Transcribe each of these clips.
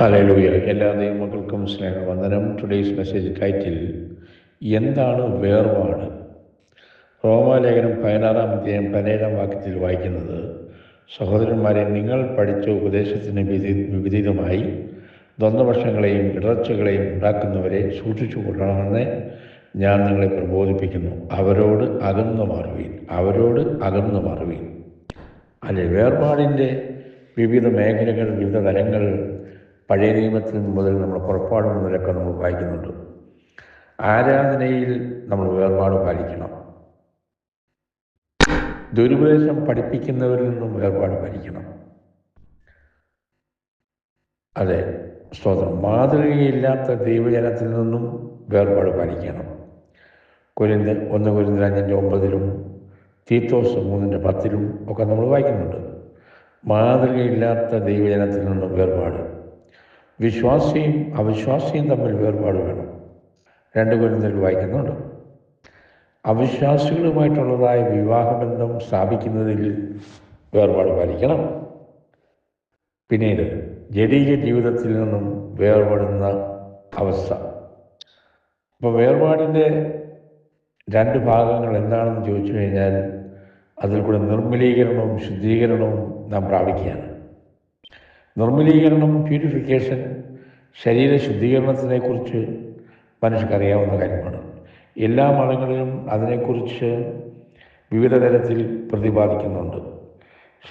ഹലലൂയ എല്ലാ ദൈവമക്കൾക്കും സ്നേഹവന്ദനം. Today's message title എന്താണ് വേർപാട്? റോമാലേഖനം പതിനാറാം അധ്യായം പതിനേഴാം വാക്യത്തിൽ വായിക്കുന്നത് സഹോദരന്മാരെ നിങ്ങൾ പഠിച്ച ഉപദേശത്തിന് വിപരീതമായി ദ്വന്ദ്വപക്ഷങ്ങളെയും ഇടർച്ചകളെയും ഉണ്ടാക്കുന്നവരെ സൂക്ഷിച്ചു കൊള്ളണമെന്ന് ഞാൻ നിങ്ങളെ പ്രബോധിപ്പിക്കുന്നു. അവരോട് അകന്നു മാറുവീൻ. അവരോട് അകന്നു മാറുവീൻ. അല്ലെ വേർപാടിന്റെ വിവിധ മേഖലകൾ വിവിധ തലങ്ങൾ പഴയ നിയമത്തിൽ മുതൽ നമ്മൾ പുറപ്പാട് മുതലൊക്കെ നമ്മൾ വായിക്കുന്നുണ്ട്. ആരാധനയിൽ നമ്മൾ വേർപാട് പാലിക്കണം. ദുരുപദേശം പഠിപ്പിക്കുന്നവരിൽ നിന്നും വേർപാട് പാലിക്കണം. അതെ സ്തോത്രം. മാതൃകയില്ലാത്ത ദൈവജനത്തിൽ നിന്നും വേർപാട് പാലിക്കണം. കുരിന്ത ഒന്ന് കുരിന്തിൽ അഞ്ചിന്റെ ഒമ്പതിലും തീത്തോസ് മൂന്നിന്റെ പത്തിലും ഒക്കെ നമ്മൾ വായിക്കുന്നുണ്ട്. മാതൃകയില്ലാത്ത ദൈവജനത്തിൽ നിന്നും വേർപാട്. വിശ്വാസിയും അവിശ്വാസിയും തമ്മിൽ വേർപാട് വേണം. രണ്ട് കൊല്ലത്തിൽ വായിക്കുന്നുണ്ട്. അവിശ്വാസികളുമായിട്ടുള്ളതായ വിവാഹബന്ധം സ്ഥാപിക്കുന്നതിൽ വേർപാട് പാലിക്കണം. പിന്നീട് ജടീക ജീവിതത്തിൽ നിന്നും വേർപെടുന്ന അവസ്ഥ. അപ്പോൾ വേർപാടിന്റെ രണ്ട് ഭാഗങ്ങൾ എന്താണെന്ന് ചോദിച്ചു കഴിഞ്ഞാൽ അതിൽ കൂടെ നിർമ്മലീകരണവും ശുദ്ധീകരണവും നാം പ്രാപിക്കുകയാണ്. നിർമ്മലീകരണം പ്യൂരിഫിക്കേഷൻ ശരീര ശുദ്ധീകരണത്തിനെക്കുറിച്ച് മനുഷ്യർക്കറിയാവുന്ന കാര്യമാണ്. എല്ലാ മതങ്ങളിലും അതിനെക്കുറിച്ച് വിവിധ തരത്തിൽ പ്രതിപാദിക്കുന്നുണ്ട്.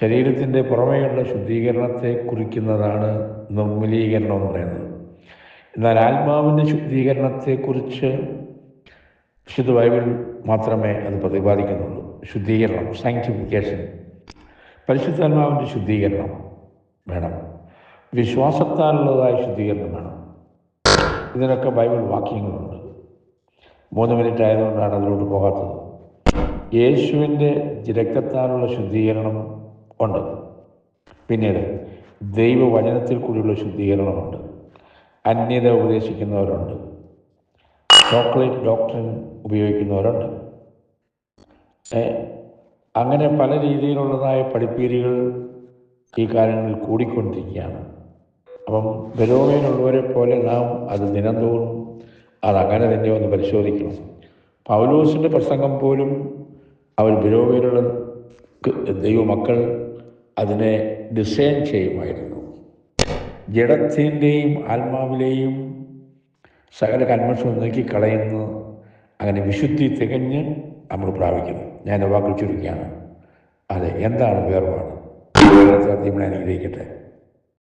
ശരീരത്തിന്റെ പുറമേയുള്ള ശുദ്ധീകരണത്തെ കുറിക്കുന്നതാണ് നിർമ്മലീകരണം എന്ന് പറയുന്നത്. എന്നാൽ ആത്മാവിന്റെ ശുദ്ധീകരണത്തെക്കുറിച്ച് വിശുദ്ധ ബൈബിൾ മാത്രമേ അത് പ്രതിപാദിക്കുന്നുള്ളൂ. ശുദ്ധീകരണം സാങ്ക്ടിഫിക്കേഷൻ പരിശുദ്ധാത്മാവിന്റെ ശുദ്ധീകരണം വേണം. വിശ്വാസത്താലുള്ളതായ ശുദ്ധീകരണം വേണം ഇതിനൊക്കെ ബൈബിൾ വാക്യങ്ങളുണ്ട്. മൂന്ന് മിനിറ്റ് ആയതുകൊണ്ടാണ് അതിലോട്ട് പോകാത്തത്. യേശുവിന്റെ രക്തത്താലുള്ള ശുദ്ധീകരണം ഉണ്ട്. പിന്നീട് ദൈവവചനത്തിൽ കൂടിയുള്ള ശുദ്ധീകരണമുണ്ട്. അന്യത ഉപദേശിക്കുന്നവരുണ്ട്. Chocolate doctrine ഉപയോഗിക്കുന്നവരുണ്ട്. അങ്ങനെ പല രീതിയിലുള്ളതായ പഠിപ്പീരുകൾ ഈ കാലങ്ങളിൽ കൂടിക്കൊണ്ടിരിക്കുകയാണ്. അപ്പം ബരോമയിലുള്ളവരെ പോലെ നാം അത് ദിനംതോറും അതങ്ങനെ തന്നെ ഒന്ന് പരിശോധിക്കണം. പൗലോസിന്റെ പ്രസംഗം പോലും അവർ ബിരോവയിലുള്ള ദൈവമക്കൾ അതിനെ ഡിസൈൻ ചെയ്യുമായിരുന്നു. ജഡത്തിന്റെയും ആത്മാവിലെയും സകല കന്മഷവും നീക്കിക്കളയുന്നു അങ്ങനെ വിശുദ്ധി തികഞ്ഞ് നമ്മൾ പ്രാപിക്കുന്നു. ഞാൻ വാക്കുകൾ ചുരുക്കുകയാണ് അതെ എന്താണ് വേർപാട്? ദൈവത്തെ അനുഗ്രഹിക്കട്ടെ?